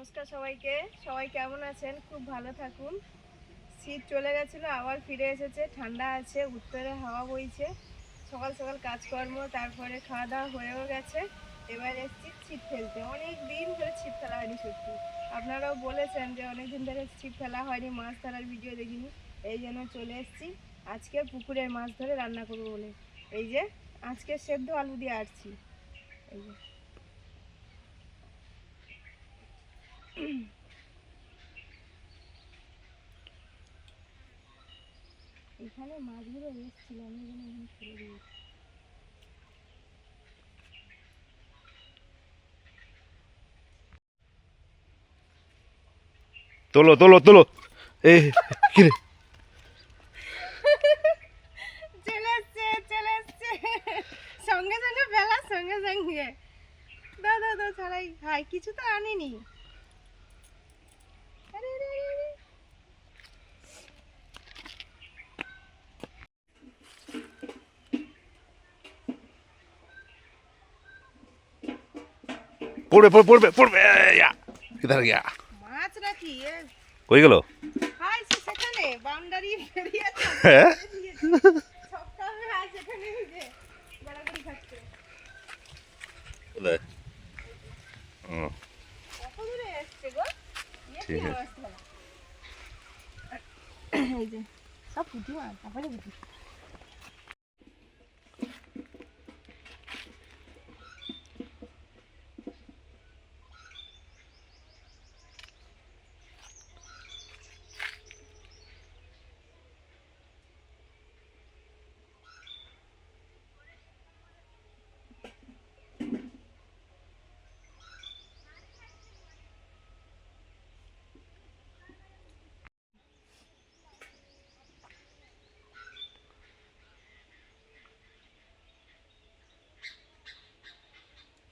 নমস্কার সবাইকে। সবাই কেমন আছেন? খুব ভালো থাকুন। শীত চলে গেছিল, আবার ফিরে এসেছে। ঠান্ডা আছে, উত্তরে হাওয়া বইছে। সকাল সকাল কাজকর্ম, তারপরে খাওয়া দাওয়া হয়েও গেছে। এবার এসছি ছিপ ফেলতে। অনেক দিন ধরে ছিপ ফেলা হয়নি সত্যি। আপনারাও বলেছেন যে অনেক দিন ধরে ছিপ ফেলা হয়নি, মাছ ধরার ভিডিও দেখিনি। এই জন্য চলে এসেছি। আজকে পুকুরের মাছ ধরে রান্না করব বলে। এই যে, আজকে সেদ্ধ আলু দিয়ে আটছি। এই যে। এখানে মাছগুলো এসেছিল আমি যেন এখানে ফেলে দিয়েছি। তোলো তোলো তোলো। কিরে চলে চলে সঙ্গে সঙ্গে ফেলা সঙ্গে সঙ্গে। দা দা দা ছাড়াই। হাই কিছু তো আনিনি। পড়বে পড়বে পড়বে পড়বে ইয়া কিধার গিয়া। মাছ নাকি কই গেল? হাই সেখানে বাউন্ডারি বেরিয়ে আছে হ্যাঁ সপ্তাহে হাই সেখানে এই যে গড়াগড়ি খাচ্ছে কোথায়? ও, কত দূরে এসছে গো ইয়ে কি ঠিক আছে। অবস্থা? এই যে সব পুঁটি মাছ তারপরে পুঁটি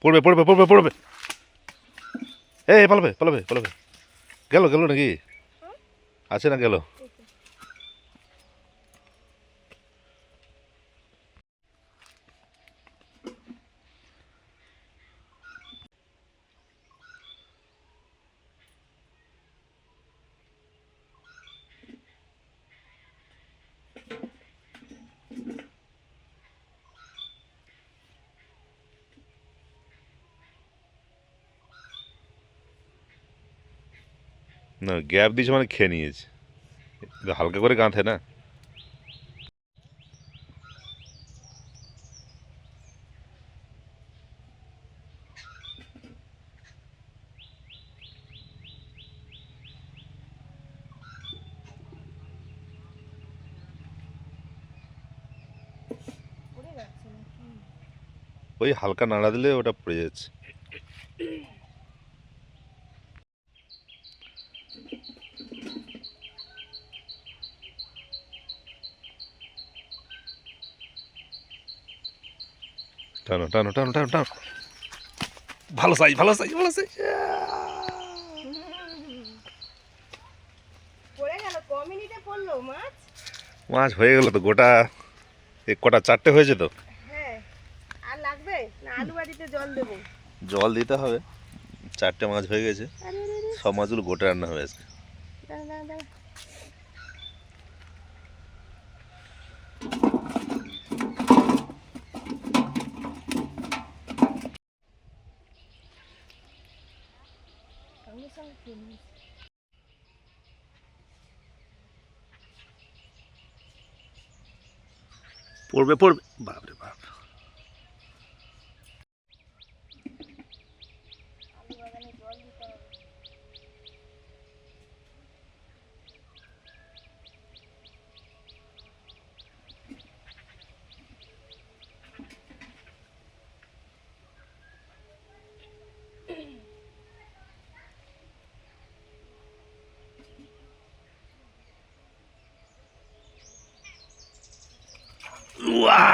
পড়বে পড়বে পড়বে পড়বে। এই পালাবে পালাবে পালাবে। গেল গেল নাকি? আছে না গেল? না, গ্যাপ দিয়েছে মানে খেয়ে নিয়েছে। হালকা করে গাঁথে না? ওই হালকা নাড়া দিলে ওটা পড়ে যাচ্ছে। টানো টানো টানো টানো টানো। ভালো সাইজ ভালো সাইজ ভালো সাইজ পড়ে গেল ক মিনিটে পড়ল মাছ? মাছ হয়ে গেল তো গোটা এক কটা চারটে হয়েছে তো। হ্যাঁ আর লাগবে? না আলু বাড়িতে জল দেবো। জল দিতে হবে চারটে মাছ হয়ে গেছে। সব মাছগুলো গোটা রান্না হবে আজকে। সঙ্গে সঙ্গে খেয়ে নিয়েছি। পড়বে পড়বে বাপরে বাপ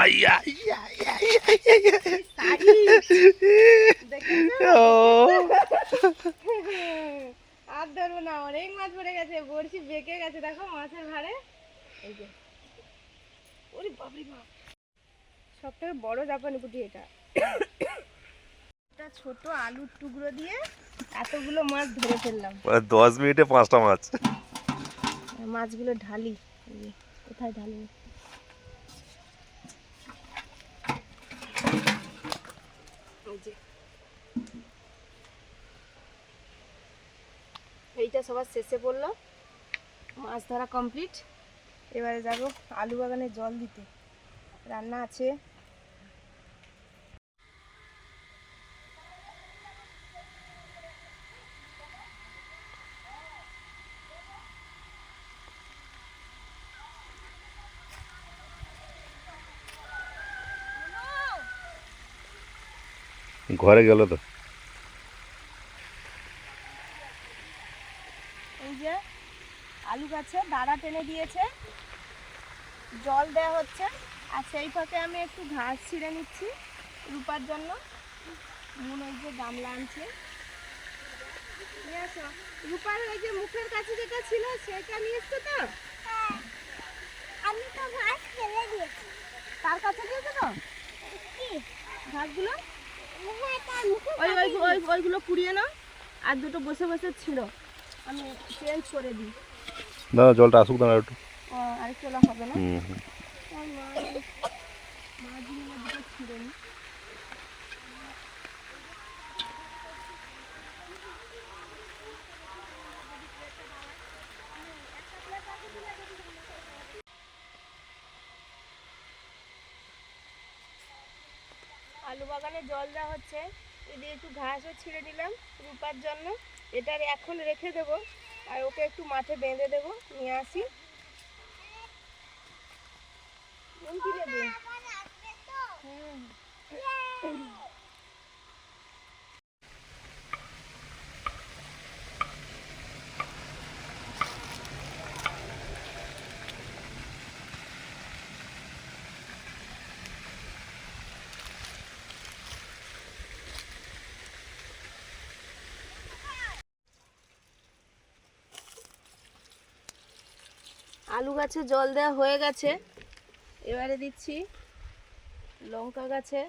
আর ধরবো না অনেক মাছ পড়ে গেছে বড়শি বেঁকে গেছে দেখো মাছের ভারে এই যে। ওরে বাপরে বাপ সব থেকে বড় জাপানি পুঁটি এটা। একটা ছোট আলুর টুকরো দিয়ে এতগুলো মাছ ধরে ফেললাম। মানে দশ মিনিটে পাঁচটা মাছ। মাছগুলো ঢালি কোথায় ঢালি যে। এইটা সবার শেষে পড়ল মাছ ধরা কমপ্লিট এবারে যাব আলু বাগানে জল দিতে। রান্না আছে। ঘরে গেল তো। এই যে আলু গাছে দাঁড়া টেনে দিয়েছে জল দেওয়া হচ্ছে আর সেই ফাঁকে আমি একটু ঘাস ছিঁড়ে নিচ্ছি রূপার জন্য। মন ওই যে গামলা আনছে। রূপার ওই যে মুখের কাছে যেটা ছিল সেটা নিয়ে এসছো তো? আমি তো ঘাস ফেলে দিয়েছি। তার কাছে দিয়েছ তো? ঘাসগুলো? হ্যাঁ ওই ওই ওই ওইগুলো কুড়িয়ে নাও। আর দুটো বসে বসে ছিল আমি চেঞ্জ করে দিই। না জলটা আসুক না একটু। আর চলা হবে না? হুম হুম। আর মা মাছগুলো দুটো ছিঁড়ে নি আলু বাগানে জল দেওয়া হচ্ছে। এদিকে একটু ঘাসও ছিঁড়ে দিলাম রূপার জন্য। এটার এখন রেখে দেব আর ওকে একটু মাঠে বেঁধে দেব নিয়ে আসি। হুম। আলু গাছে জল দেওয়া হয়ে গেছে। এবারে দিচ্ছি লঙ্কা গাছে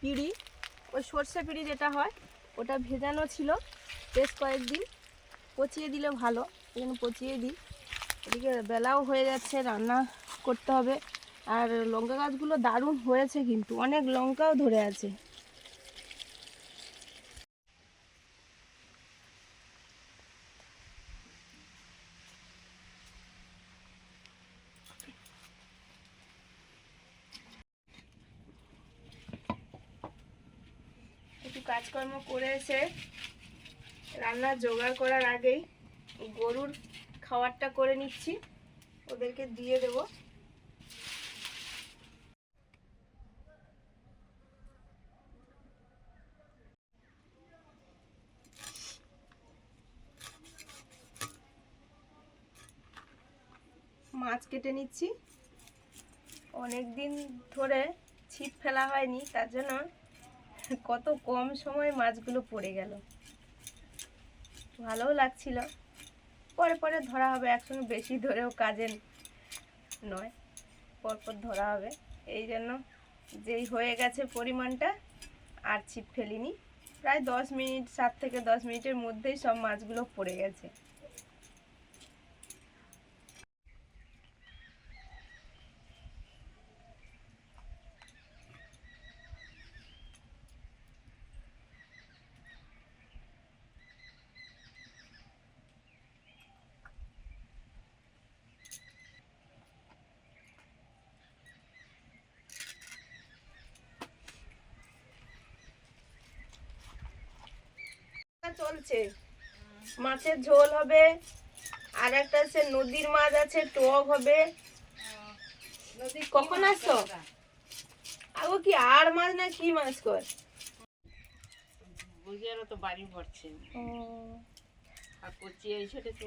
পিড়ি। ওই সর্ষে পিড়ি যেটা হয়, ওটা ভেজানো ছিল বেশ কয়েকদিন। পচিয়ে দিলে ভালো, এখানে পচিয়ে দিই। এদিকে বেলাও হয়ে যাচ্ছে, রান্না করতে হবে। আর লঙ্কা গাছগুলো দারুণ হয়েছে কিন্তু, অনেক লঙ্কাও ধরে আছে একটু কাজকর্ম করে এসে রান্না জোগাড় করার আগেই গরুর খাবারটা করে নিচ্ছি, ওদেরকে দিয়ে দেবো। মাছ কেটে নিচ্ছি। অনেক দিন ধরে ছিপ ফেলা হয়নি, তার জন্য কত কম সময় মাছগুলো পড়ে গেল। ভালোও লাগছিল। পরে পরে ধরা হবে, একসঙ্গে বেশি ধরেও কাজে নয়। পরপর ধরা হবে। এই জন্য যেই হয়ে গেছে পরিমাণটা, আর ছিপ ফেলিনি। প্রায় দশ মিনিট, সাত থেকে দশ মিনিটের মধ্যেই সব মাছগুলো পড়ে গেছে। মাছের ঝোল হবে আর একটা আছে নদীর মাছ আছে টক হবে। কখন আসছো? আগো কি আর মাছ না কি মাছ কর? বুঝিয়ারও তো বাড়ি ভরছে। আর কচি এই ছোট তো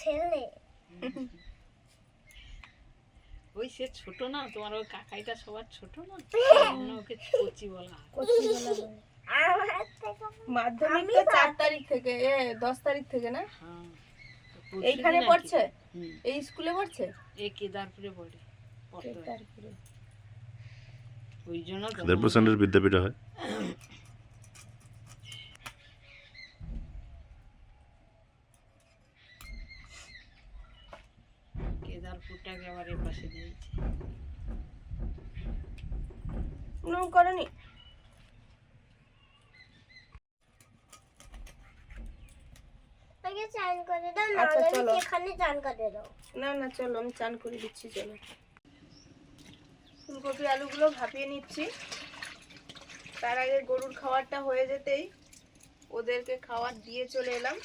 ছেলে। ওই সে ছোট না তোমার ওই কাকাইটা সবার ছোট না? ওকে কচি বলা। আমার থেকে মাধ্যমিক তো চার তারিখ থেকে এ দশ তারিখ থেকে না? হ্যাঁ এইখানে পড়ছে? এই স্কুলে পড়ছে? এই কেদারপুরে পড়ে ওই জন্য দেড় বিদ্যাপীঠ হয়। কেদারপুরটাকে আবার এ পাশে দিয়েছি। নুন করনি আগে চান করে দাও না আচ্ছা, চলো। সেখানে চান করে দাও না না চলো আমি চান করে দিচ্ছি চলো। ফুলকপি আলুগুলো ভাপিয়ে নিচ্ছি। তার আগে গরুর খাবারটা হয়ে যেতেই ওদেরকে খাবার দিয়ে চলে এলাম।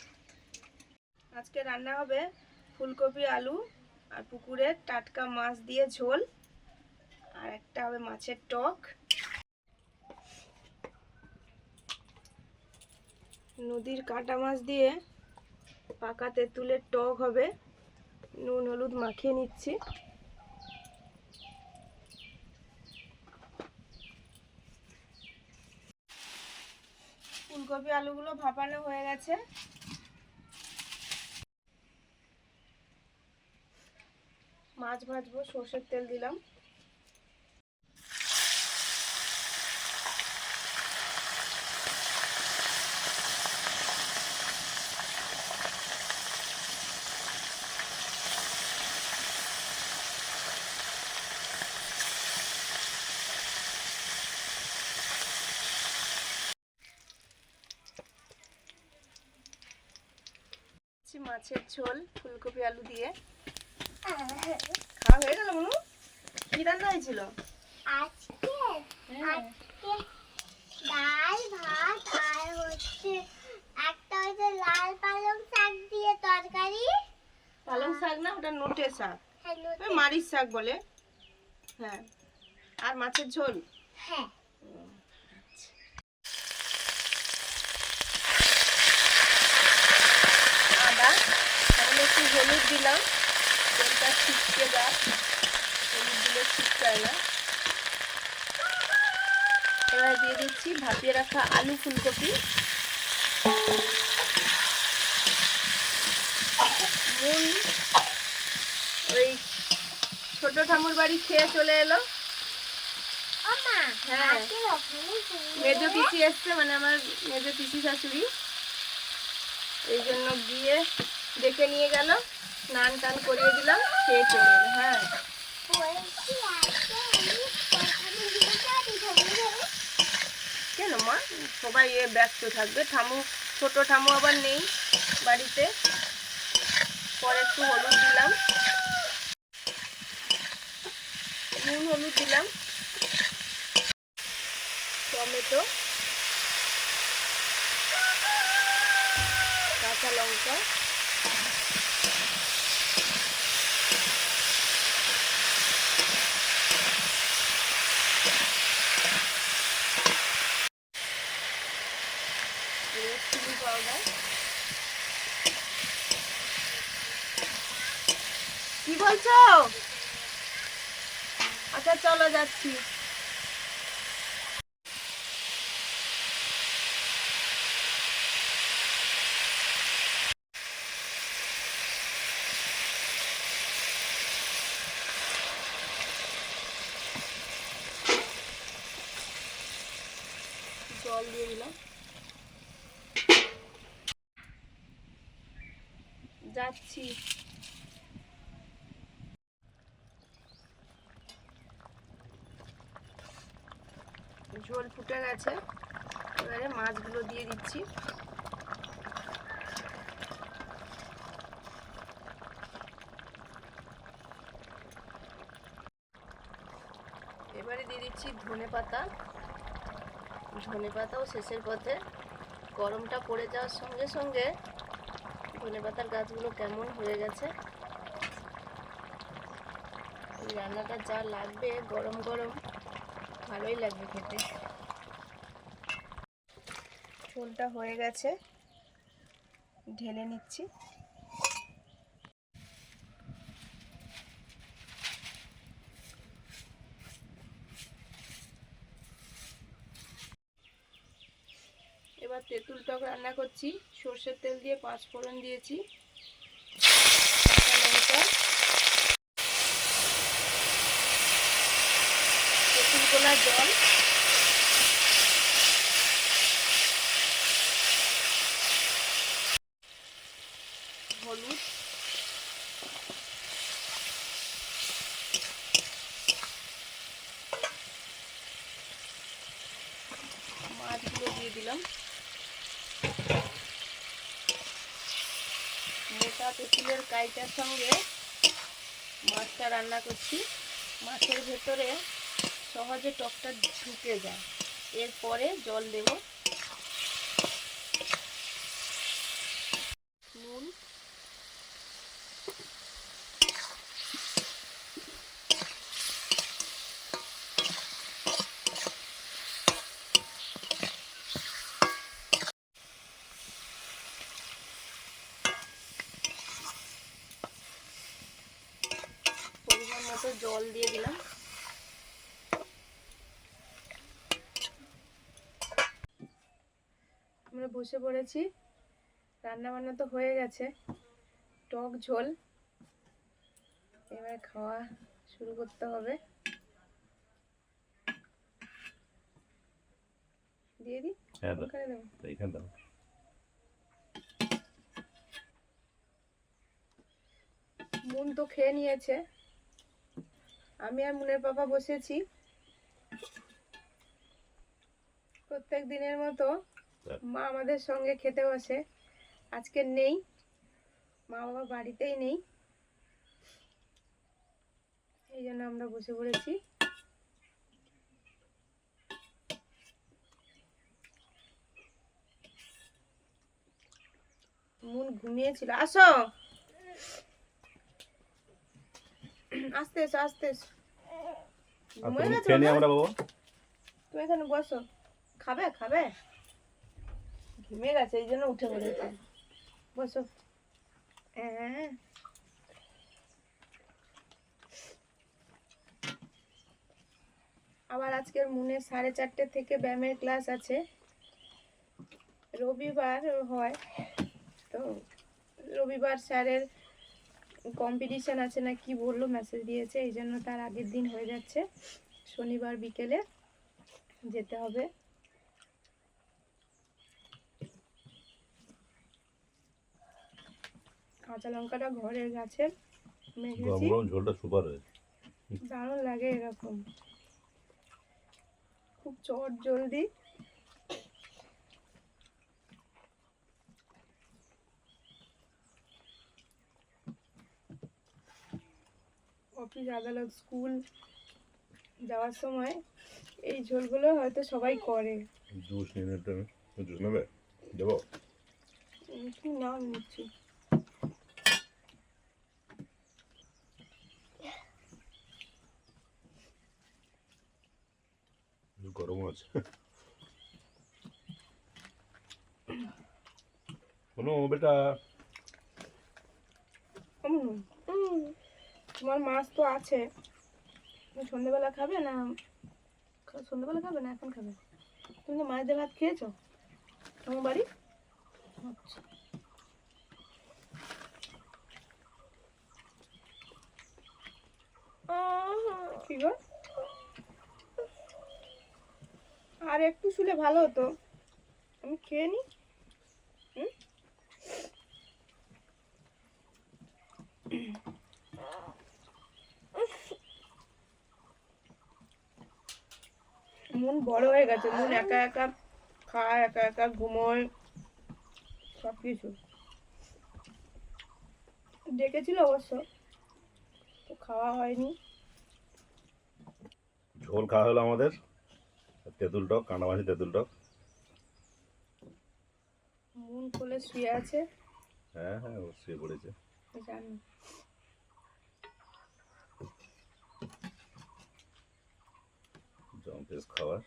আজকে রান্না হবে ফুলকপি আলু আর পুকুরের টাটকা মাছ দিয়ে ঝোল আর একটা হবে মাছের টক। নদীর কাটা মাছ দিয়ে পাকা তেঁতুলের টক হবে। নুন, হলুদ মাখিয়ে নিচ্ছি। ফুলকপি আলুগুলো ভাপানো হয়ে গেছে। মাছ ভাজবো, সর্ষের তেল দিলাম। মাছের ঝোল ফুলকপি আলু দিয়ে। খাওয়া হয়ে গেল মনু? কি রান্না হয়েছিল? আজকে আজকে ডাল ভাত আর হচ্ছে একটা হচ্ছে লাল পালং শাক দিয়ে তরকারি। পালং শাক না? ওটা নোটে শাক। হ্যাঁ ওই শাক বলে। হ্যাঁ। আর মাছের ঝোল? হ্যাঁ। হলুদ দিলাম। তেলটা ছিটকে যাক। হলুদ দিলে ছিটকায় না। এবার দিয়ে দিচ্ছি ভাপিয়ে রাখা আলু ফুলকপি। নুন ওই ছোট ঠাকুর বাড়ি খেয়ে চলে এলো। হ্যাঁ। মেজো পিসি এসছে মানে আমার মেজো পিসি শাশুড়ি। এই জন্য গিয়ে ডেকে নিয়ে গেল, স্নান টান করিয়ে দিলাম, খেয়ে চলে এলো হ্যাঁ? কেন মা? সবাই এ ব্যস্ত থাকবে। ঠামু ছোট ঠামু আবার নেই বাড়িতে। পরে একটু হলুদ দিলাম। নুন হলুদ দিলাম। টমেটো। কাঁচা লঙ্কা। চিলি পাউডার কি বলছো? আচ্ছা চলো যাচ্ছি জল দিয়ে দিলাম যাচ্ছি ঝোল ফুটে গেছে। এবারে মাছগুলো দিয়ে দিচ্ছি। এবারে দিয়ে দিচ্ছি ধনে পাতা। ধনে পাতাও শেষের পথে। গরমটা পড়ে যাওয়ার সঙ্গে সঙ্গে ধনে পাতার গাছগুলো কেমন হয়ে গেছে? এই রান্নাটা যা লাগবে, গরম গরম, ভালোই লাগবে খেতে। ফুলটা হয়ে গেছে, ঢেলে নিচ্ছি এবার তেঁতুল টক রান্না করছি। সর্ষের তেল দিয়ে পাঁচ ফোড়ন দিয়েছি। তেঁতুল গোলা জল। হলুদ। মাছগুলো দিয়ে দিলাম। মোটা তেঁতুলের কাইটার সঙ্গে মাছটা রান্না করছি। মাছের ভেতরে সহজে টকটা ঢুকে যায়। এরপরে জল দেব নুন পরিমাণ জল দিয়ে দিলাম। আমরা বসে পড়েছি। রান্না বান্না তো হয়ে গেছে। টক ঝোল। এবার খাওয়া শুরু করতে হবে। দিয়ে দিই হ্যাঁ দাও। মুন তো খেয়ে নিয়েছে। আমি আর মুনের পাপা বসেছি। প্রত্যেক দিনের মতো মা আমাদের সঙ্গে খেতে বসে আজকে নেই, মা বাবা বাড়িতেই নেই। এই জন্য আমরা বসে পড়েছি। মুন ঘুমিয়েছিল। আসো। আস্তে এসো আস্তে এসো। আর ঘুমিয়ে তুমি গেছো খেয়ে নিই বাবা? তুমি এখানে বসো। খাবে খাবে? ঘুমিয়ে গেছে এই জন্য উঠে পড়েছে। বসো। হ্যাঁ। আবার আজকের মনে সাড়ে চারটে থেকে ব্যায়ামের ক্লাস আছে। রবিবার হয়। তো রবিবার স্যারের কম্পিটিশন আছে না কি বলল মেসেজ দিয়েছে এই জন্য তার আগের দিন হয়ে যাচ্ছে। শনিবার বিকেলে যেতে হবে। কাঁচা লঙ্কাটা ঘরের গাছের গরম মেখেছি ঝোলটা সুপার হয়েছে। দারুণ লাগে এরকম। খুব চট জলদি। অফিস আদালত স্কুল যাওয়ার সময় এই ঝোলগুলো হয়তো সবাই করে। জুস নিয়ে জুস নেবে? দেবো? নাম নিচ্ছি? গরমও আছে। কোনো বেটা। উম, তোমার মাছ তো আছে। সন্ধ্যেবেলা খাবে না সন্ধ্যেবেলা খাবে না, এখন খাবে? তুমি তো মাছ দিয়ে ভাত খেয়েছো? তোমার বাড়ি? আচ্ছা। আর একটু শুলে ভালো হতো। আমি খেয়ে নি হুম? মন বড় হয়ে গেছে। মন একা একা খায় একা একা ঘুমোয় সব কিছু ডেকেছিল অবশ্য তো খাওয়া হয়নি। ঝোল খাওয়া হলো আমাদের। তেঁতুল টক কাঁটামাছি তেঁতুল টক। মন কোলে শুয়ে আছে। হ্যাঁ হ্যাঁ ও শুয়ে পড়েছে। জানি। জম্পেস খাবার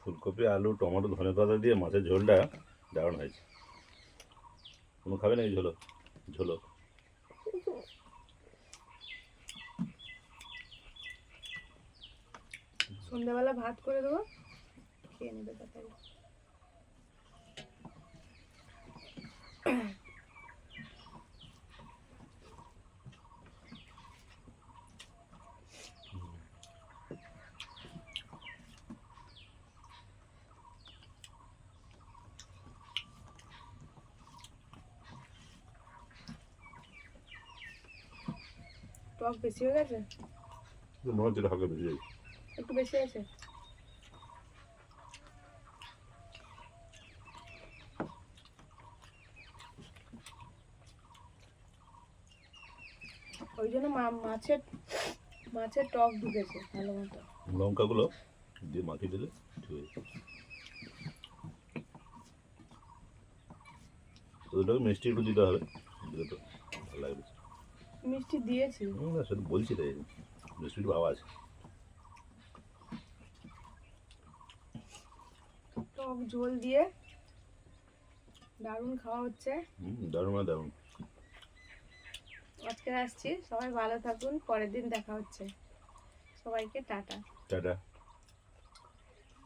ফুলকপি, আলু, টমেটো, ধনে পাতা দিয়ে মাছের ঝোলটা দারুণ হয়েছে। কোনো খাবে নাকি ঝোলো ঝোলো সন্ধ্যাবেলা ভাত করে দেবো। খেয়ে নেবে তাড়াতাড়ি। টক বেশি হয়ে গেছে? মনে হচ্ছে বেশি একটু বেশি আছে ওই জন্য মাছের মাছের টক ঢুকেছে ভালো মতো। লঙ্কাগুলো দিয়ে মাখিয়ে দিলে ঠিক হয়ে ওটাকে মিষ্টি একটু দিতে হবে দিলে তো ভালো লাগবে। মিষ্টি দিয়েছি। না সেটা বলছি তাই। মিষ্টির ভাব আছে। টক ঝোল দিয়ে দারুণ খাওয়া হচ্ছে। হুম দারুণ মানে দারুণ। আজকে আসছি। সবাই ভালো থাকুন পরের দিন দেখা হচ্ছে। সবাইকে টাটা। টাটা।